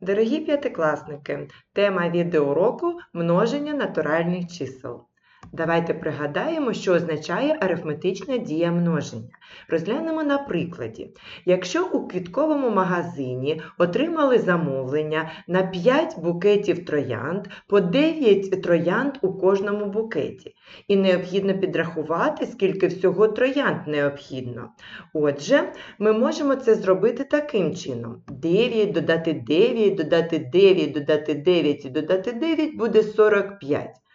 Дорогі п'ятикласники, тема відеоуроку множення натуральних чисел. Давайте пригадаємо, що означає арифметична дія множення. Розглянемо на прикладі. Якщо у квітковому магазині отримали замовлення на 5 букетів троянд по 9 троянд у кожному букеті, і необхідно підрахувати, скільки всього троянд необхідно. Отже, ми можемо це зробити таким чином: 9 додати 9, додати 9, додати 9 і додати 9 буде 45.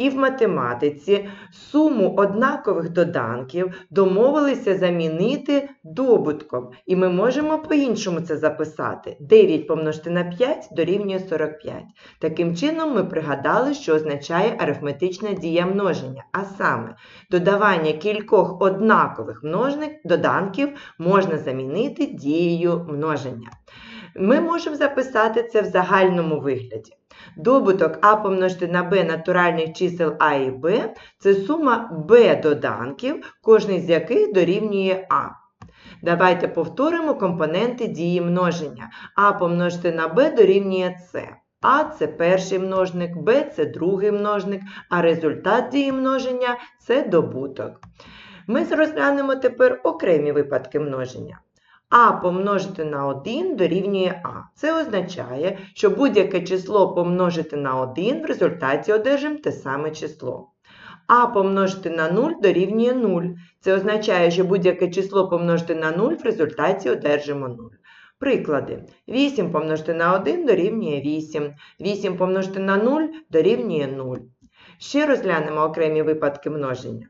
І в математиці суму однакових доданків домовилися замінити добутком. І ми можемо по-іншому це записати. 9 помножити на 5 дорівнює 45. Таким чином, ми пригадали, що означає арифметична дія множення. А саме, додавання кількох однакових множник доданків можна замінити дією множення. Ми можемо записати це в загальному вигляді. Добуток а помножити на b натуральних чисел а і b це сума b доданків, кожний з яких дорівнює а. Давайте повторимо компоненти дії множення. а помножити на b дорівнює c. А це перший множник, Б це другий множник, а результат дії множення це добуток. Ми розглянемо тепер окремі випадки множення. А помножити на 1 дорівнює А. Це означає, що будь-яке число помножити на 1 в результаті одержимо те саме число. А помножити на 0 дорівнює 0. Це означає, що будь-яке число помножити на 0 в результаті одержимо 0. Приклади. 8 помножити на 1 дорівнює 8. 8 помножити на 0 дорівнює 0. Ще розглянемо окремі випадки множення.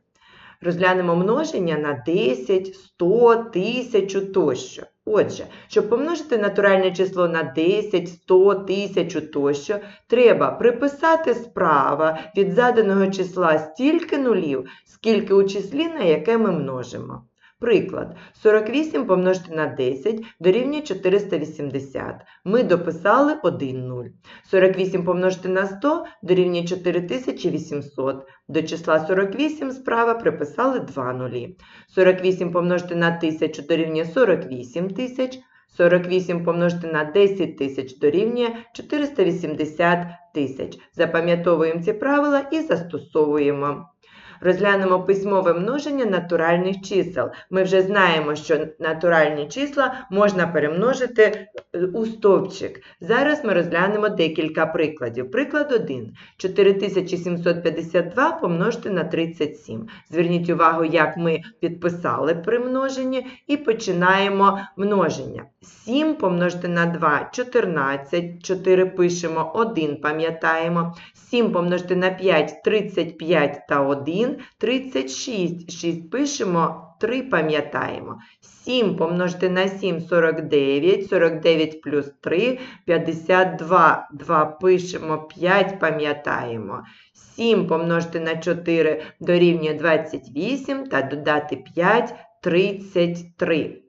Розглянемо множення на 10, 100, 1000 тощо. Отже, щоб помножити натуральне число на 10, 100, 1000 тощо, треба приписати справа від заданого числа стільки нулів, скільки у числі, на яке ми множимо. Приклад, 48 помножити на 10 дорівнює 480. Ми дописали 1 0. 48 помножити на 100 дорівнює 4800. До числа 48 справа приписали 2 нулі. 48 помножити на 1000 дорівнює 48 тисяч. 48 помножити на 10 тисяч дорівнює 480 тисяч. Запам'ятовуємо ці правила і застосовуємо. Розглянемо письмове множення натуральних чисел. Ми вже знаємо, що натуральні числа можна перемножити у стовпчик. Зараз ми розглянемо декілька прикладів. Приклад 1. 4752 помножити на 37. Зверніть увагу, як ми підписали при множенні і починаємо множення. 7 помножити на 2 14. 4 пишемо, 1 пам'ятаємо. 7 помножити на 5 35 та 1 36. 6 пишемо, 3 пам'ятаємо. 7 помножити на 7 49, 49 плюс 3 52. 2 пишемо, 5 пам'ятаємо. 7 помножити на 4 дорівнює 28 та додати 5 33.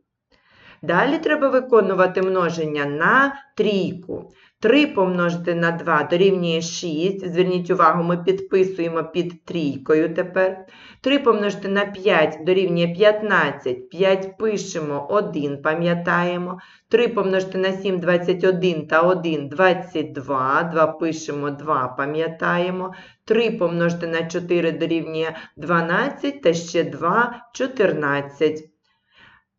Далі треба виконувати множення на трійку. 3 помножити на 2 дорівнює 6. Зверніть увагу, ми підписуємо під трійкою тепер. 3 помножити на 5 дорівнює 15. 5 пишемо, 1 пам'ятаємо. 3 помножити на 7 21 та 1 22. 2 пишемо, 2 пам'ятаємо. 3 помножити на 4 дорівнює 12 та ще 2 14.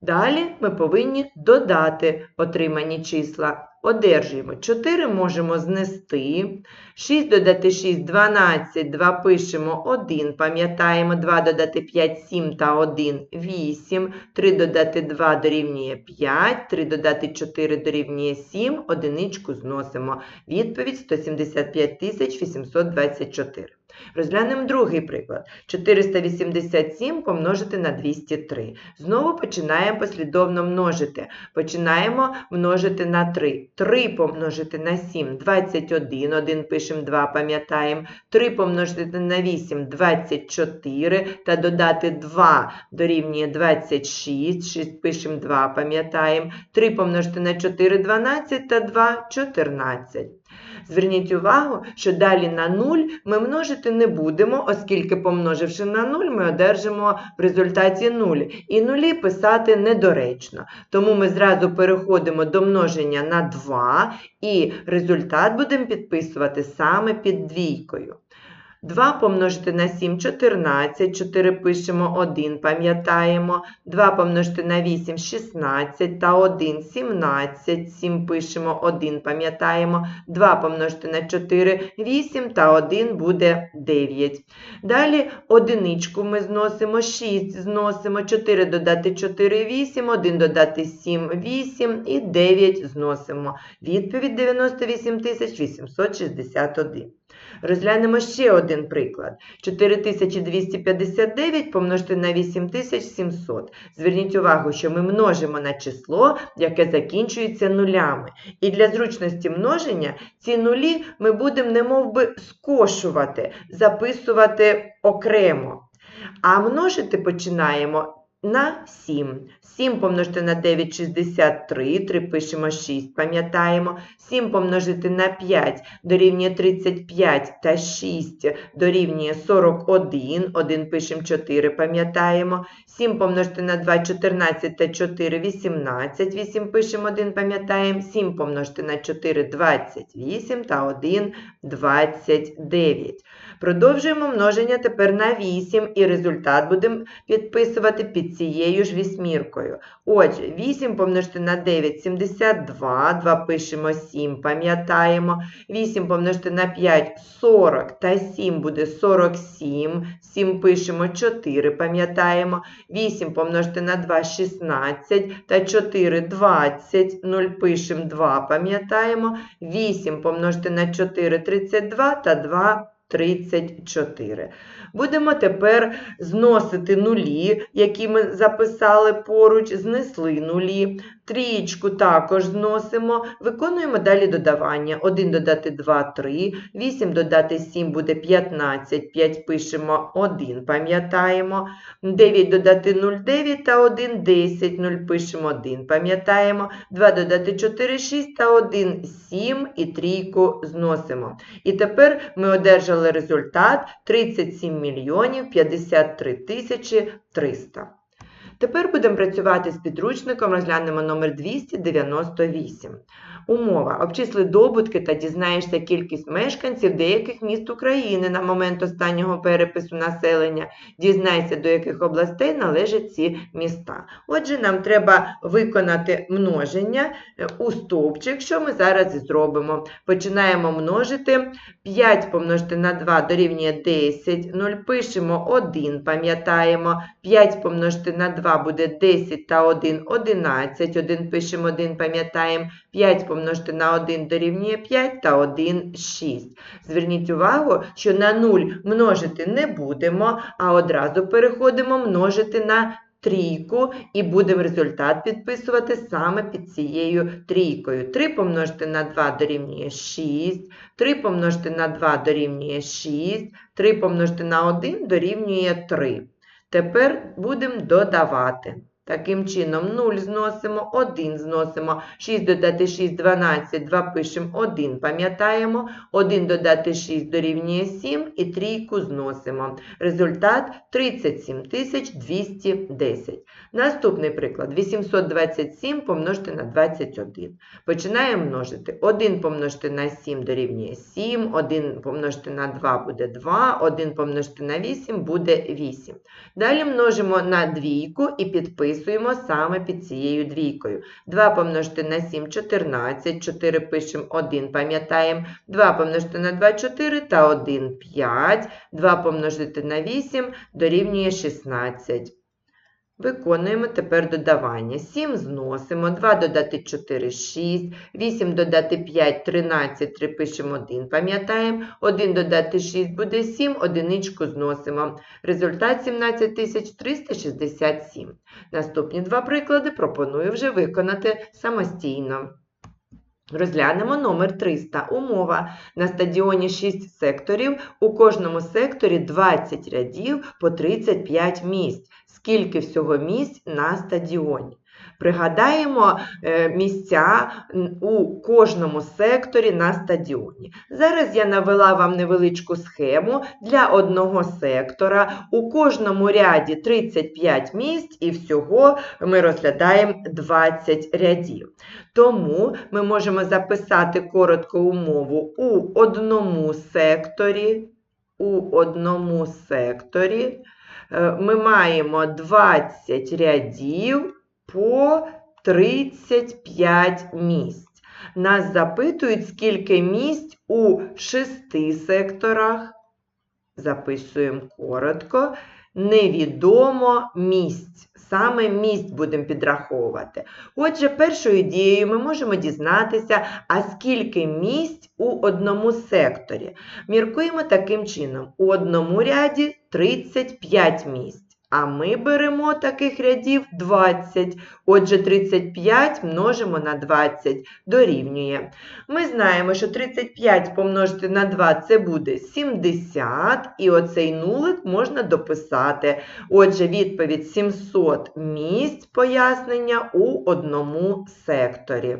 Далі ми повинні додати отримані числа. Одержуємо 4 можемо знести. 6 додати 6 12, 2 пишемо 1, пам'ятаємо 2 додати 5 7 та 1 8, 3 додати 2 дорівнює 5, 3 додати 4 дорівнює 7, одиничку зносимо. Відповідь 175 824. Розглянемо другий приклад. 487 помножити на 203. Знову починаємо послідовно множити. Починаємо множити на 3. 3 помножити на 7 21. 1 пишемо 2, пам'ятаємо. 3 помножити на 8 24. Та додати 2 дорівнює 26. 6 пишемо 2, пам'ятаємо. 3 помножити на 4 12 та 2 14. Зверніть увагу, що далі на 0 ми множити не будемо, оскільки помноживши на 0, ми одержимо в результаті 0. І нулі писати недоречно. Тому ми зразу переходимо до множення на 2 і результат будемо підписувати саме під двійкою. 2 помножити на 7 – 14, 4 пишемо 1, пам'ятаємо. 2 помножити на 8 – 16 та 1 – 17, 7 пишемо 1, пам'ятаємо. 2 помножити на 4 – 8 та 1 буде 9. Далі одиничку ми зносимо, 6 зносимо, 4 додати 4 – 8, 1 додати 7 – 8 і 9 зносимо. Відповідь 98 861. Розглянемо ще один приклад. 4259 помножити на 8700. Зверніть увагу, що ми множимо на число, яке закінчується нулями. І для зручності множення ці нулі ми будемо немов би скошувати, записувати окремо. А множити починаємо на 7. 7 помножити на 9 – 63, 3 пишемо 6, пам'ятаємо. 7 помножити на 5 дорівнює 35 та 6 дорівнює 41, 1 пишемо 4, пам'ятаємо. 7 помножити на 2 – 14 та 4 – 18, 8 пишемо 1, пам'ятаємо. 7 помножити на 4 – 28 та 1 – 29. Продовжуємо множення тепер на 8 і результат будемо підписувати під цією ж вісьміркою. Отже, 8 помножити на 9 – 72, 2 пишемо 7, пам'ятаємо. 8 помножити на 5 – 40 та 7 буде 47, 7 пишемо 4, пам'ятаємо. 8 помножити на 2 – 16 та 4 – 20, 0 пишемо 2, пам'ятаємо. 8 помножити на 4 – 32 та 2 – 34. Будемо тепер зносити нулі, які ми записали поруч, знесли нулі. Трієчку також зносимо. Виконуємо далі додавання. 1 додати 2 – 3, 8 додати 7 буде 15, 5 пишемо 1, пам'ятаємо. 9 додати 0 – 9 та 1 – 10, 0 пишемо 1, пам'ятаємо. 2 додати 4 – 6 та 1 – 7 і трійку зносимо. І тепер ми одержали результат 37 мільйонів 53 тисячі 300. Тепер будемо працювати з підручником, розглянемо номер 298. Умова. Обчисли добутки та дізнаєшся кількість мешканців деяких міст України на момент останнього перепису населення. Дізнайся, до яких областей належать ці міста. Отже, нам треба виконати множення е, у стовпчик, що ми зараз і зробимо. Починаємо множити 5 помножити на 2 дорівнює 10, 0 пишемо 1, пам'ятаємо, 5 помножити на 2 буде 10 та 1 – 11, 1 пишемо 1, пам'ятаємо, 5 помножити на 1 дорівнює 5 та 1 – 6. Зверніть увагу, що на 0 множити не будемо, а одразу переходимо множити на трійку і будемо результат підписувати саме під цією трійкою. 3 помножити на 2 дорівнює 6, 3 помножити на 2 дорівнює 6, 3 помножити на 1 дорівнює 3. Тепер будемо додавати. Таким чином, 0 зносимо, 1 зносимо, 6 додати 6 – 12, 2 пишемо 1, пам'ятаємо, 1 додати 6 дорівнює 7 і трійку зносимо. Результат 37 210. Наступний приклад. 827 помножити на 21. Починаємо множити. 1 помножити на 7 дорівнює 7, 1 помножити на 2 буде 2, 1 помножити на 8 буде 8. Далі множимо на двійку і підписуємо саме під цією двійкою. 2 помножити на 7 – 14, 4 пишемо 1, пам'ятаємо. 2 помножити на 2 – 4 та 1 – 5. 2 помножити на 8 дорівнює 16. Виконуємо тепер додавання. 7 зносимо, 2 додати 4 – 6, 8 додати 5 – 13, 3 пишемо 1, пам'ятаємо, 1 додати 6 буде 7, одиничку зносимо. Результат 17 367. Наступні два приклади пропоную вже виконати самостійно. Розглянемо номер 300. Умова. На стадіоні 6 секторів, у кожному секторі 20 рядів по 35 місць. Скільки всього місць на стадіоні? Пригадаємо е, місця у кожному секторі на стадіоні. Зараз я навела вам невеличку схему для одного сектора. У кожному ряді 35 місць і всього ми розглядаємо 20 рядів. Тому ми можемо записати коротко умову у одному секторі. У одному секторі ми маємо 20 рядів по 35 місць. Нас запитують, скільки місць у шести секторах. Записуємо коротко. Невідомо місць. Саме місць будемо підраховувати. Отже, першою дією ми можемо дізнатися, а скільки місць у одному секторі. Міркуємо таким чином: у одному ряді 35 місць. А ми беремо таких рядів 20. Отже, 35 множимо на 20 дорівнює. Ми знаємо, що 35 помножити на 2 це буде 70, і оцей нулик можна дописати. Отже, відповідь 700 місць пояснення у одному секторі.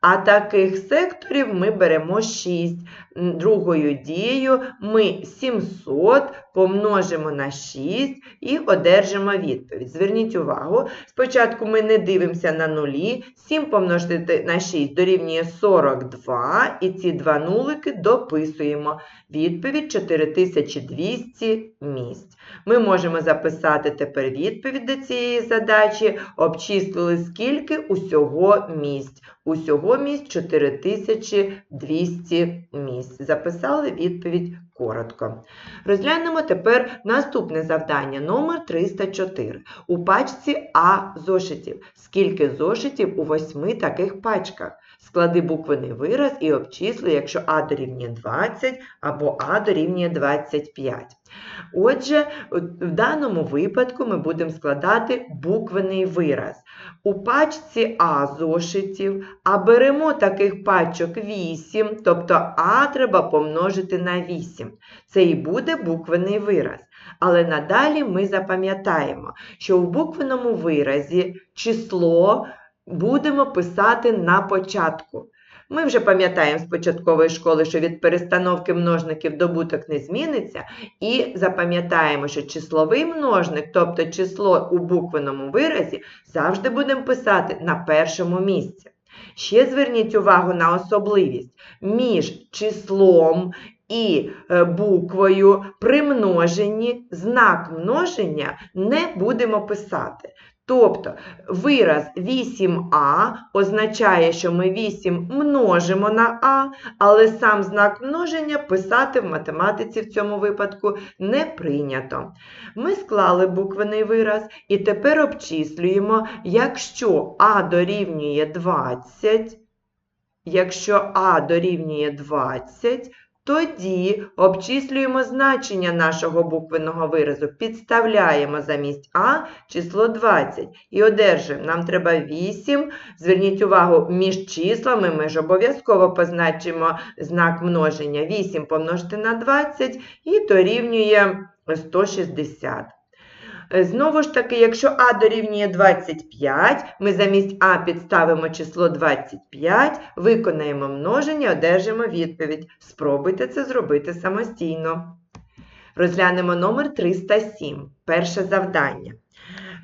А таких секторів ми беремо 6. Другою дією ми 700 помножимо на 6 і одержимо відповідь. Зверніть увагу, спочатку ми не дивимося на нулі. 7 помножити на 6 дорівнює 42, і ці два нулики дописуємо. Відповідь 4200 місць. Ми можемо записати тепер відповідь до цієї задачі. Обчислили скільки усього місць. Усього місць 4200 місць. Записали відповідь коротко. Розглянемо тепер наступне завдання номер 304. У пачці А зошитів. Скільки зошитів у восьми таких пачках? Склади буквений вираз і обчисли, якщо А дорівнює 20 або А дорівнює 25. Отже, в даному випадку ми будемо складати буквений вираз. У пачці А зошитів, а беремо таких пачок 8, тобто А треба помножити на 8. Це і буде буквений вираз. Але надалі ми запам'ятаємо, що у буквеному виразі число будемо писати на початку. Ми вже пам'ятаємо з початкової школи, що від перестановки множників добуток не зміниться, і запам'ятаємо, що числовий множник, тобто число у буквеному виразі, завжди будемо писати на першому місці. Ще зверніть увагу на особливість між числом і е, буквою при множенні знак множення не будемо писати. Тобто вираз 8а означає, що ми 8 множимо на а, але сам знак множення писати в математиці в цьому випадку не прийнято. Ми склали буквений вираз і тепер обчислюємо, якщо а дорівнює 20, якщо а дорівнює 20, тоді обчислюємо значення нашого буквеного виразу, підставляємо замість А число 20 і одержуємо. Нам треба 8. Зверніть увагу, між числами ми ж обов'язково позначимо знак множення. 8 помножити на 20 і дорівнює 160. Е, Знову ж таки, якщо А дорівнює 25, ми замість А підставимо число 25, виконаємо множення, одержимо відповідь. Спробуйте це зробити самостійно. Розглянемо номер 307. Перше завдання.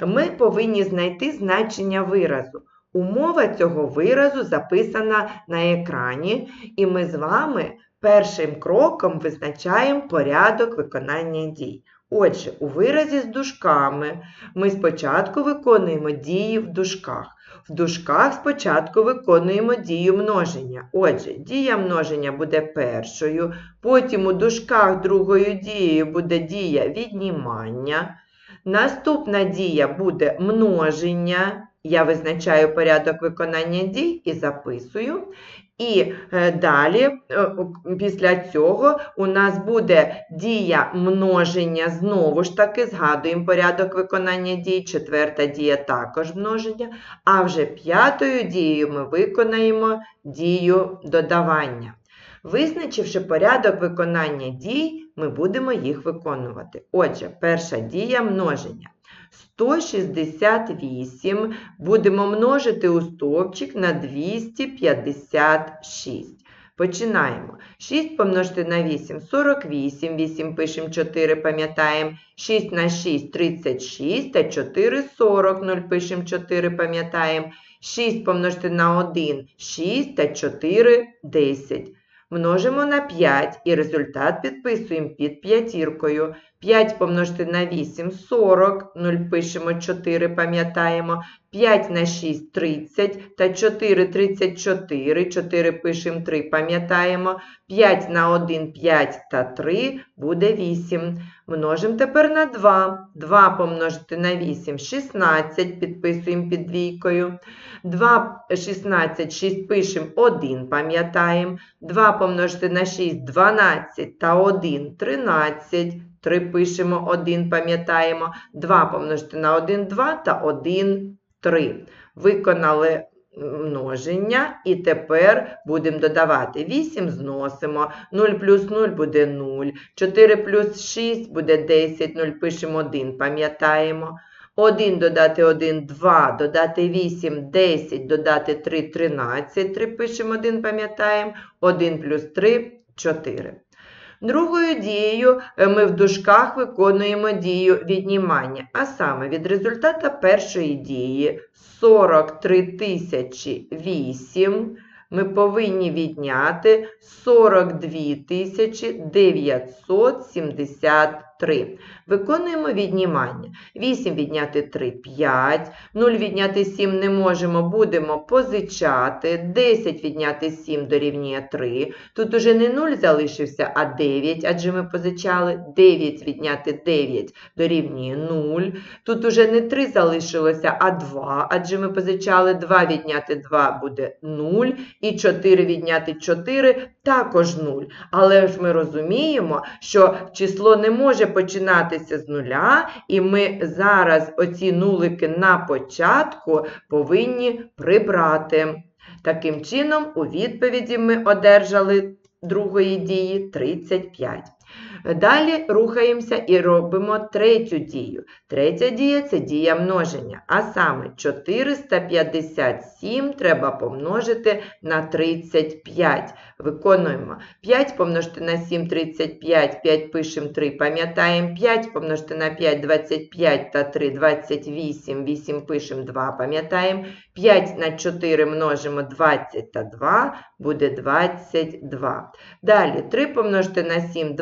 Ми повинні знайти значення виразу. Умова цього виразу записана на екрані, і ми з вами першим кроком визначаємо порядок виконання дій. Отже, у виразі з дужками ми спочатку виконуємо дії в дужках. В дужках спочатку виконуємо дію множення. Отже, дія множення буде першою, потім у дужках другою дією буде дія віднімання. Наступна дія буде множення. Я визначаю порядок виконання дій і записую. І е, далі, е, після цього, у нас буде дія множення, знову ж таки, згадуємо порядок виконання дій, четверта дія також множення, а вже п'ятою дією ми виконаємо дію додавання. Визначивши порядок виконання дій, ми будемо їх виконувати. Отже, перша дія множення. 168 будемо множити у стовпчик на 256. Починаємо. 6 помножити на 8 – 48, 8 пишемо 4, пам'ятаємо. 6 на 6 – 36, та 4 – 40, 0 пишемо 4, пам'ятаємо. 6 помножити на 1 – 6, та 4 – 10. Множимо на 5 і результат підписуємо під п'ятіркою. 5 помножити на 8 – 40, 0 пишемо 4, пам'ятаємо. 5 на 6 – 30, та 4 – 34, 4 пишемо 3, пам'ятаємо. 5 на 1 – 5 та 3 буде 8. Множимо тепер на 2. 2 помножити на 8 – 16, підписуємо під двійкою. 2, 16, 6 пишемо 1, пам'ятаємо. 2 помножити на 6 – 12 та 1 – 13. 3 пишемо 1, пам'ятаємо. 2 помножити на 1 – 2 та 1 – 3. Виконали множення і тепер будемо додавати 8 зносимо, 0 плюс 0 буде 0, 4 плюс 6 буде 10, 0 пишемо 1, пам'ятаємо. 1 додати 1 – 2, додати 8 – 10, додати 3 – 13, 3 пишемо 1, пам'ятаємо, 1 плюс 3 – 4. Другою дією е, ми в дужках виконуємо дію віднімання, а саме від результата першої дії. 43 тисячі 8 ми повинні відняти 42 тисячі 973. Виконуємо віднімання. 8 відняти 3 – 5, 0 відняти 7 не можемо, будемо позичати, 10 відняти 7 дорівнює 3. Тут уже не 0 залишився, а 9, адже ми позичали. 9 відняти 9 дорівнює 0. Тут уже не 3 залишилося, а 2, адже ми позичали 2 відняти 2 буде 0. І 4 відняти 4 також 0. Але ж ми розуміємо, що число не може починатися з нуля, і ми зараз оці нулики на початку повинні прибрати. Таким чином, у відповіді ми одержали другої дії 35. Далі рухаємося і робимо третю дію. Третя дія це дія множення. А саме 457 треба помножити на 35. Виконуємо 5 помножити на 7 35, 5 пишемо 3, пам'ятаємо 5 помножити на 5 25 та 3 28, 8 пишемо 2, пам'ятаємо 5 на 4 множимо 20 та 2, буде 22. Далі 3 помножити на 7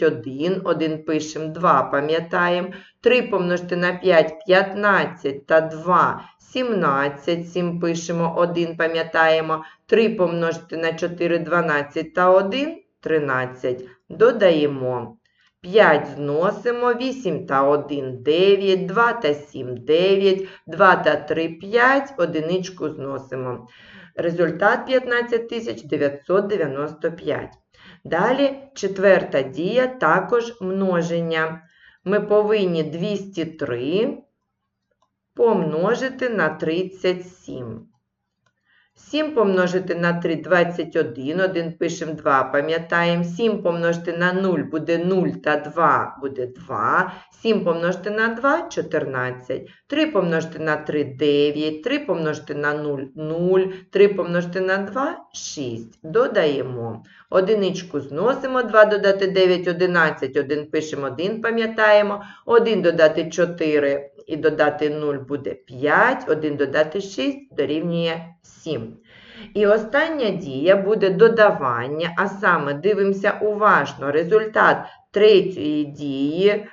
21, 1 пишемо 2, пам'ятаємо. 3 помножити на 5 15 та 2 17, 7 пишемо 1, пам'ятаємо. 3 помножити на 4 12 та 1 13. Додаємо. 5 зносимо, 8 та 1 9, 2 та 7 9, 2 та 3 5, одиничку зносимо. Результат 15995. Далі четверта дія також множення. Ми повинні 203 помножити на 37. 7 помножити на 3 21, 1 пишемо 2, пам'ятаємо. 7 помножити на 0 буде 0 та 2 буде 2. 7 помножити на 2 14. 3 помножити на 3 9, 3 помножити на 0 0, 3 помножити на 2 6. Додаємо. Одиничку зносимо, 2 додати 9 11, 1 пишемо 1, пам'ятаємо. 1 додати 4 і додати 0 буде 5, 1 додати 6 дорівнює 7. І остання дія буде додавання, а саме дивимося уважно результат третьої дії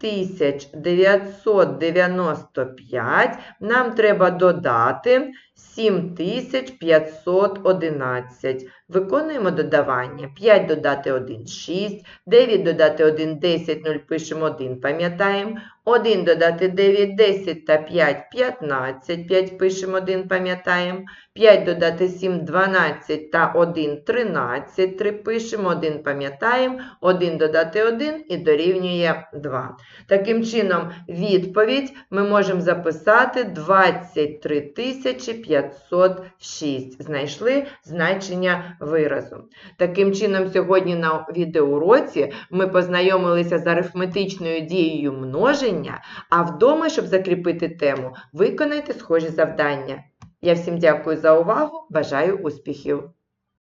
15995. Нам треба додати 7511. Виконуємо додавання. 5 додати 1 – 6, 9 додати 1 – 10, 0 пишемо 1, пам'ятаємо. 1 додати 9 – 10 та 5 – 15, 5 пишемо 1, пам'ятаємо. 5 додати 7 – 12 та 1 – 13, 3 пишемо 1, пам'ятаємо. 1 додати 1 і дорівнює 2. Таким чином, відповідь ми можемо записати 23 506. Знайшли значення виразу. Таким чином, сьогодні на відеоуроці ми познайомилися з арифметичною дією множення, а вдома, щоб закріпити тему, виконайте схожі завдання. Я всім дякую за увагу, бажаю успіхів!